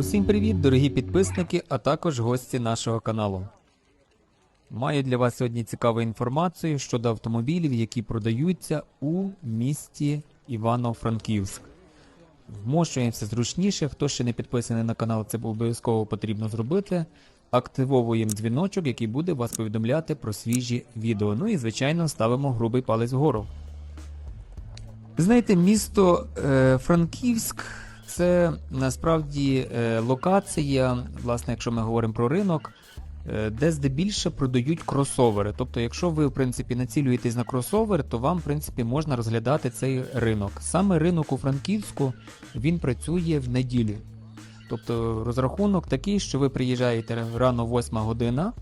Усім привіт, дорогі підписники, а також гості нашого каналу. Маю для вас сьогодні цікаву інформацію щодо автомобілів, які продаються у місті Івано-Франківськ. Вмощуємося зручніше. Хто ще не підписаний на канал, це обов'язково потрібно зробити. Активовуємо дзвіночок, який буде вас повідомляти про свіжі відео. Ну і, звичайно, ставимо грубий палець вгору. Знаєте, місто е, Франківськ це насправді е, локація, власне, якщо ми говоримо про ринок, е, де здебільше продають кросовери. Тобто, якщо ви в принципі націлюєтесь на кросовер, то вам в принципі можна розглядати цей ринок. Саме ринок у Франківську він працює в неділю. Тобто розрахунок такий, що ви приїжджаєте рано 8 година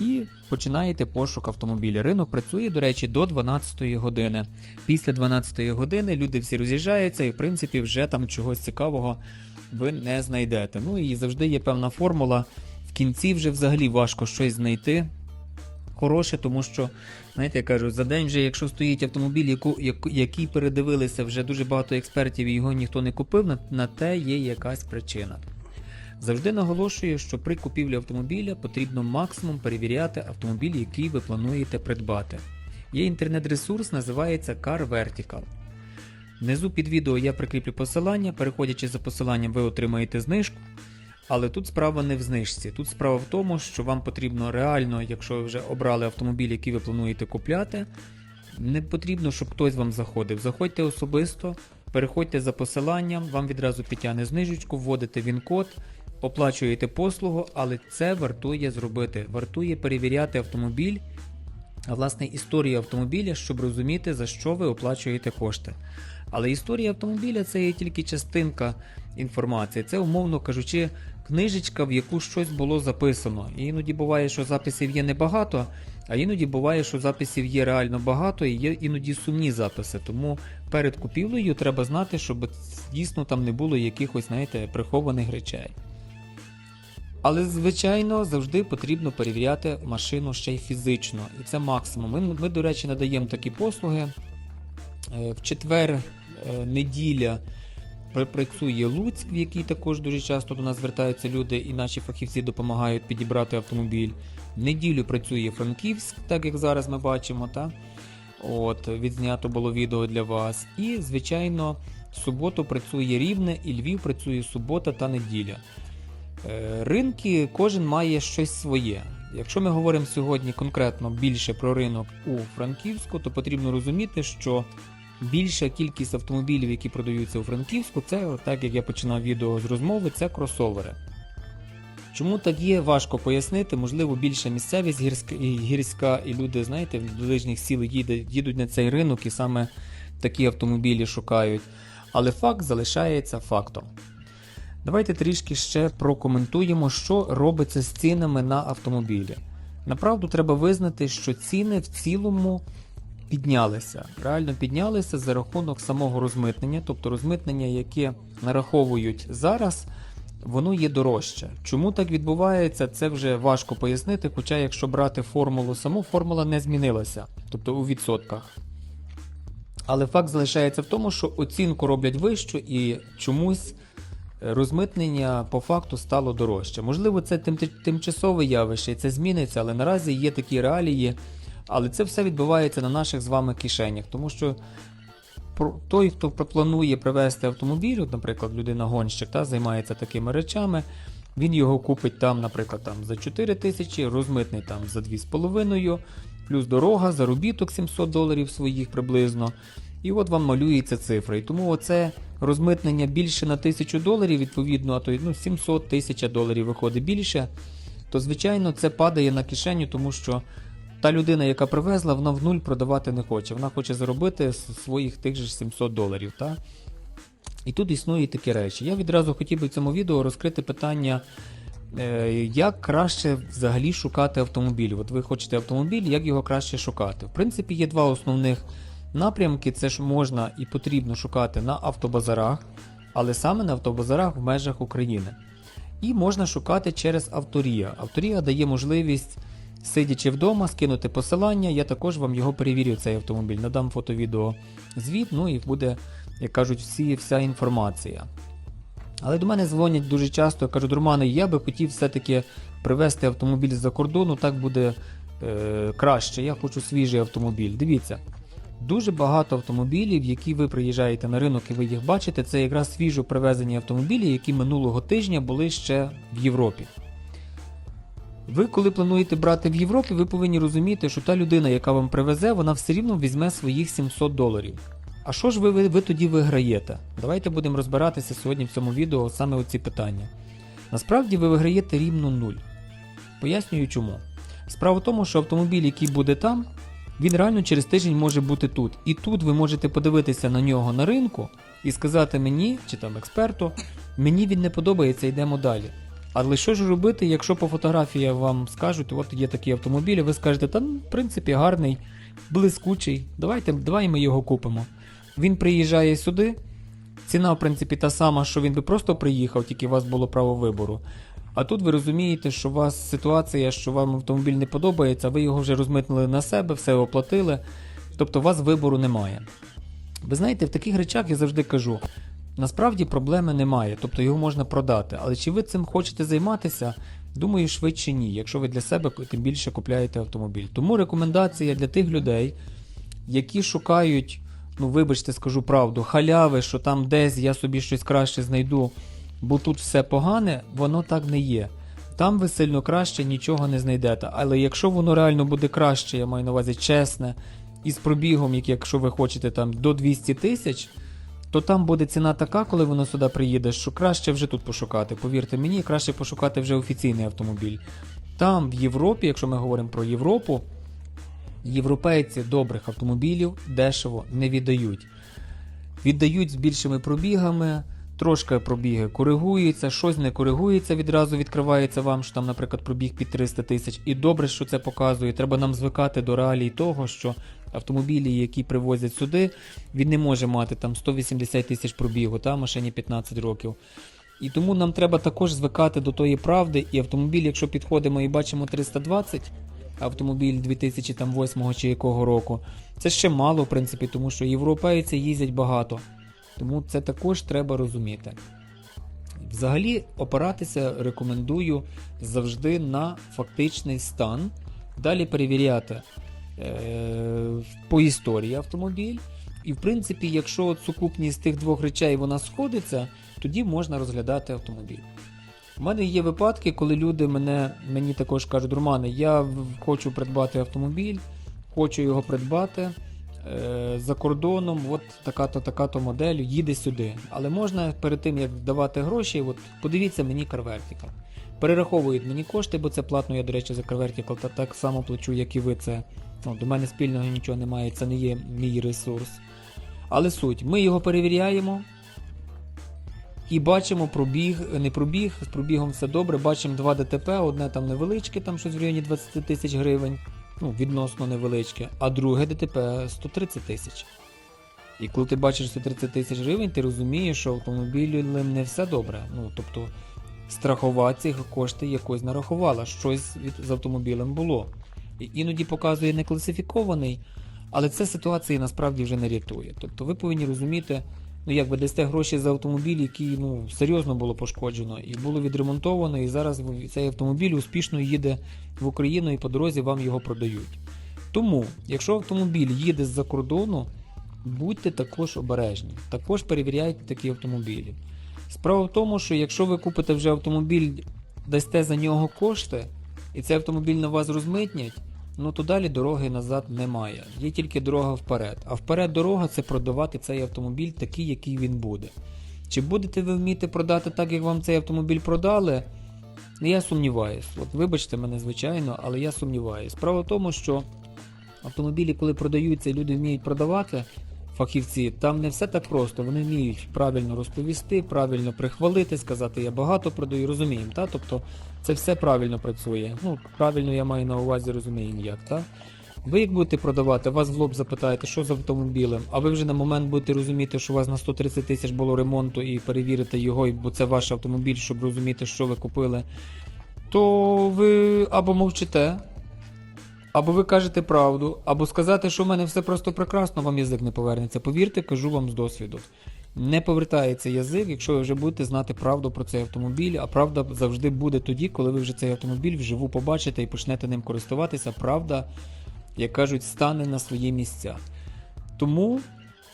і починаєте пошук автомобіля. Ринок працює, до речі, до 12 години. Після 12 години люди всі роз'їжджаються, і в принципі вже там чогось цікавого ви не знайдете. Ну і завжди є певна формула. В кінці вже взагалі важко щось знайти. Хороше, тому що, знаєте, я кажу, за день вже, якщо стоїть автомобіль, який передивилися вже дуже багато експертів і його ніхто не купив, на те є якась причина. Завжди наголошую, що при купівлі автомобіля потрібно максимум перевіряти автомобіль, який ви плануєте придбати. Є інтернет-ресурс, називається Car Vertical. Внизу під відео я прикріплю посилання. Переходячи за посиланням, ви отримаєте знижку. Але тут справа не в знижці. Тут справа в тому, що вам потрібно реально, якщо ви вже обрали автомобіль, який ви плануєте купляти, не потрібно, щоб хтось вам заходив. Заходьте особисто, переходьте за посиланням, вам відразу підтягне знижечку, вводите він-код, оплачуєте послугу, але це вартує зробити. Вартує перевіряти автомобіль, а власне історію автомобіля, щоб розуміти, за що ви оплачуєте кошти. Але історія автомобіля це є тільки частинка інформації. Це, умовно кажучи, книжечка, в яку щось було записано. І іноді буває, що записів є небагато, а іноді буває, що записів є реально багато і є іноді сумні записи. Тому перед купівлею треба знати, щоб дійсно там не було якихось, знаєте, прихованих речей. Але, звичайно, завжди потрібно перевіряти машину ще й фізично. І це максимум. Ми, ми до речі, надаємо такі послуги. Е, В четвер, е, неділя працює Луцьк, в який також дуже часто до нас звертаються люди, і наші фахівці допомагають підібрати автомобіль. В неділю працює Франківськ, так як зараз ми бачимо, та? От, відзнято було відео для вас. І, звичайно, в суботу працює Рівне, і Львів працює субота та неділя. Е, Ринки кожен має щось своє. Якщо ми говоримо сьогодні конкретно більше про ринок у Франківську, то потрібно розуміти, що більша кількість автомобілів, які продаються у Франківську, це так як я починав відео з розмови, це кросовери. Чому так є, важко пояснити. Можливо, більша місцевість гірська гірська, і люди, знаєте, в ближніх сіл їдуть, їдуть на цей ринок і саме такі автомобілі шукають. Але факт залишається фактом. Давайте трішки ще прокоментуємо, що робиться з цінами на автомобілі. Направду треба визнати, що ціни в цілому піднялися. Реально піднялися за рахунок самого розмитнення, тобто розмитнення, яке нараховують зараз, воно є дорожче. Чому так відбувається, це вже важко пояснити. Хоча, якщо брати формулу саму, формула не змінилася, тобто у відсотках. Але факт залишається в тому, що оцінку роблять вищу і чомусь розмитнення по факту стало дорожче. Можливо, це тим, тимчасове явище, і це зміниться, але наразі є такі реалії. Але це все відбувається на наших з вами кишенях, тому що той, хто планує привезти автомобіль, от, наприклад, людина-гонщик та, займається такими речами, він його купить там, наприклад, там, за 4 тисячі, розмитний там за 2,5, плюс дорога, заробіток 700 доларів своїх приблизно. І от вам малюється цифра. І тому оце розмитнення більше на 1000 доларів, відповідно, а то ну, 700 тисяч доларів виходить більше, то звичайно це падає на кишеню, тому що та людина, яка привезла, вона в нуль продавати не хоче. Вона хоче заробити своїх тих же 700 доларів. Та? І тут існують такі речі. Я відразу хотів би в цьому відео розкрити питання, е, як краще взагалі шукати автомобіль. От ви хочете автомобіль, як його краще шукати. В принципі, є два основних напрямки: це ж можна і потрібно шукати на автобазарах, але саме на автобазарах в межах України. І можна шукати через Авторія. Авторія дає можливість, сидячи вдома, скинути посилання. Я також вам його перевірю, цей автомобіль. Надам фото-відео звіт, ну і буде, як кажуть, всі, вся інформація. Але до мене дзвонять дуже часто, кажуть, Романе, я би хотів все-таки привезти автомобіль з-за кордону, так буде е, краще. Я хочу свіжий автомобіль. Дивіться, дуже багато автомобілів, які ви приїжджаєте на ринок і ви їх бачите, це якраз свіжо привезені автомобілі, які минулого тижня були ще в Європі. Ви, коли плануєте брати в Європі, ви повинні розуміти, що та людина, яка вам привезе, вона все рівно візьме своїх 700 доларів. А що ж ви, ви, ви тоді виграєте? Давайте будемо розбиратися сьогодні в цьому відео саме оці питання. Насправді ви виграєте рівно нуль. Пояснюю чому. Справа в тому, що автомобіль, який буде там, він реально через тиждень може бути тут. І тут ви можете подивитися на нього на ринку і сказати мені, чи там експерту, мені він не подобається, йдемо далі. Але що ж робити, якщо по фотографії вам скажуть, от є такий автомобіль, і ви скажете, та ну, в принципі гарний, блискучий, давайте, давай ми його купимо. Він приїжджає сюди, ціна, в принципі, та сама, що він би просто приїхав, тільки у вас було право вибору. А тут ви розумієте, що у вас ситуація, що вам автомобіль не подобається, ви його вже розмитнили на себе, все оплатили. Тобто у вас вибору немає. Ви знаєте, в таких речах я завжди кажу: насправді проблеми немає, тобто його можна продати. Але чи ви цим хочете займатися? Думаю, швидше ні, якщо ви для себе тим більше купляєте автомобіль. Тому рекомендація для тих людей, які шукають, ну вибачте, скажу правду, халяви, що там десь я собі щось краще знайду, бо тут все погане, воно так не є. Там ви сильно краще нічого не знайдете. Але якщо воно реально буде краще, я маю на увазі чесне, і з пробігом, як якщо ви хочете там до 200 тисяч, то там буде ціна така, коли воно сюди приїде, що краще вже тут пошукати. Повірте мені, краще пошукати вже офіційний автомобіль. Там в Європі, якщо ми говоримо про Європу, європейці добрих автомобілів дешево не віддають. Віддають з більшими пробігами, трошки пробіги коригуються, щось не коригується, відразу відкривається вам, що там, наприклад, пробіг під 300 тисяч. І добре, що це показує. Треба нам звикати до реалій того, що автомобілі, які привозять сюди, він не може мати там 180 тисяч пробігу, та машині 15 років. І тому нам треба також звикати до тої правди, і автомобіль, якщо підходимо і бачимо 320, автомобіль 2008 чи якого року, це ще мало, в принципі, тому що європейці їздять багато. Тому це також треба розуміти. Взагалі, опиратися рекомендую завжди на фактичний стан, далі перевіряти е, по історії автомобіль. І, в принципі, якщо сукупність тих двох речей вона сходиться, тоді можна розглядати автомобіль. У мене є випадки, коли люди мене, мені також кажуть, Романе, я хочу придбати автомобіль, хочу його придбати за кордоном, от така-то, така-то модель, їде сюди. Але можна перед тим, як давати гроші, от подивіться мені CarVertical. Перераховують мені кошти, бо це платно, я, до речі, за CarVertical та так само плачу, як і ви. Це ну, до мене спільного нічого немає, це не є мій ресурс. Але суть, ми його перевіряємо. І бачимо пробіг, не пробіг, з пробігом все добре. Бачимо два ДТП, одне там невеличке, там щось в районі 20 тисяч гривень, ну, відносно невеличке, а друге ДТП 130 тисяч. І коли ти бачиш 130 тисяч гривень, ти розумієш, що автомобілем не все добре. Ну, тобто, страхова ці кошти якось нарахувала, щось від, з автомобілем було. І іноді показує не класифікований, але це ситуації насправді вже не рятує. Тобто ви повинні розуміти, ну як ви дасте гроші за автомобіль, який ну, серйозно було пошкоджено і було відремонтовано, і зараз цей автомобіль успішно їде в Україну і по дорозі вам його продають. Тому, якщо автомобіль їде з-за кордону, будьте також обережні, також перевіряйте такі автомобілі. Справа в тому, що якщо ви купите вже автомобіль, дасте за нього кошти, і цей автомобіль на вас розмитнять, ну то далі дороги назад немає. Є тільки дорога вперед. А вперед дорога це продавати цей автомобіль такий, який він буде. Чи будете ви вміти продати так, як вам цей автомобіль продали? Ну, я сумніваюсь. От вибачте мене, звичайно, але я сумніваюсь. Справа в тому, що автомобілі, коли продаються і люди вміють продавати, фахівці, там не все так просто. Вони вміють правильно розповісти, правильно прихвалити, сказати, я багато продаю, розуміємо. Та? Тобто це все правильно працює. Ну, правильно я маю на увазі, розуміємо як. Та? Ви як будете продавати, вас в лоб запитаєте, що з автомобілем, а ви вже на момент будете розуміти, що у вас на 130 тисяч було ремонту і перевірите його, бо це ваш автомобіль, щоб розуміти, що ви купили, то ви або мовчите, або ви кажете правду, або сказати, що в мене все просто прекрасно, вам язик не повернеться. Повірте, кажу вам з досвіду. не повертається язик, якщо ви вже будете знати правду про цей автомобіль, а правда завжди буде тоді, коли ви вже цей автомобіль вживу побачите і почнете ним користуватися. Правда, як кажуть, стане на свої місця. Тому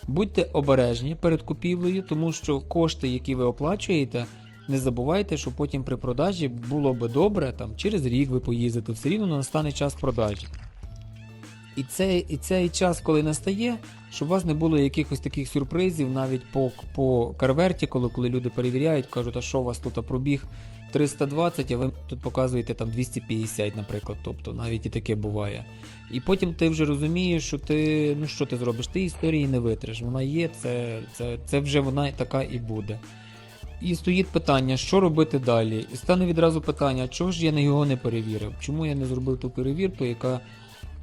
будьте обережні перед купівлею, тому що кошти, які ви оплачуєте, не забувайте, що потім при продажі було би добре, там через рік ви поїздите, все рівно настане час продажі. І цей, і цей час, коли настає, щоб у вас не було якихось таких сюрпризів навіть по, по карверті, коли, коли люди перевіряють, кажуть, а що у вас тут пробіг 320, а ви тут показуєте там 250, наприклад. Тобто навіть і таке буває. І потім ти вже розумієш, що ти, ну що ти зробиш? Ти історії не витриш. Вона є, це, це, це вже вона така і буде. І стоїть питання, що робити далі. І стане відразу питання, чого ж я не його не перевірив? Чому я не зробив ту перевірку, яка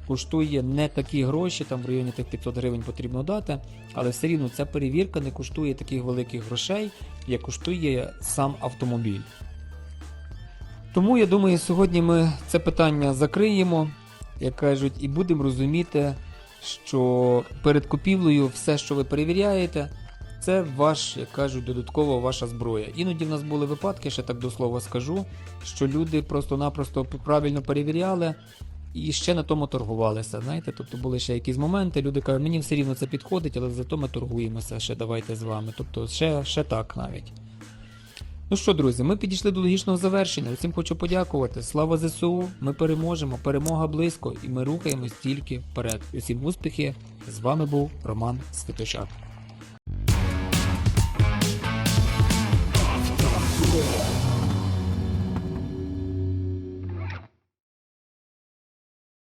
коштує не такі гроші, там в районі тих 500 гривень потрібно дати, але все рівно ця перевірка не коштує таких великих грошей, як коштує сам автомобіль. Тому я думаю, сьогодні ми це питання закриємо, як кажуть, і будемо розуміти, що перед купівлею все, що ви перевіряєте, це ваш, як кажуть, додатково ваша зброя. Іноді в нас були випадки, ще так до слова скажу, що люди просто-напросто правильно перевіряли і ще на тому торгувалися. Знаєте, тобто були ще якісь моменти, люди кажуть, мені все рівно це підходить, але зато ми торгуємося ще давайте з вами. Тобто ще, ще так навіть. Ну що, друзі, ми підійшли до логічного завершення. Усім хочу подякувати. Слава ЗСУ! Ми переможемо, перемога близько, і ми рухаємось тільки вперед. Усім успіхи! З вами був Роман Святошак.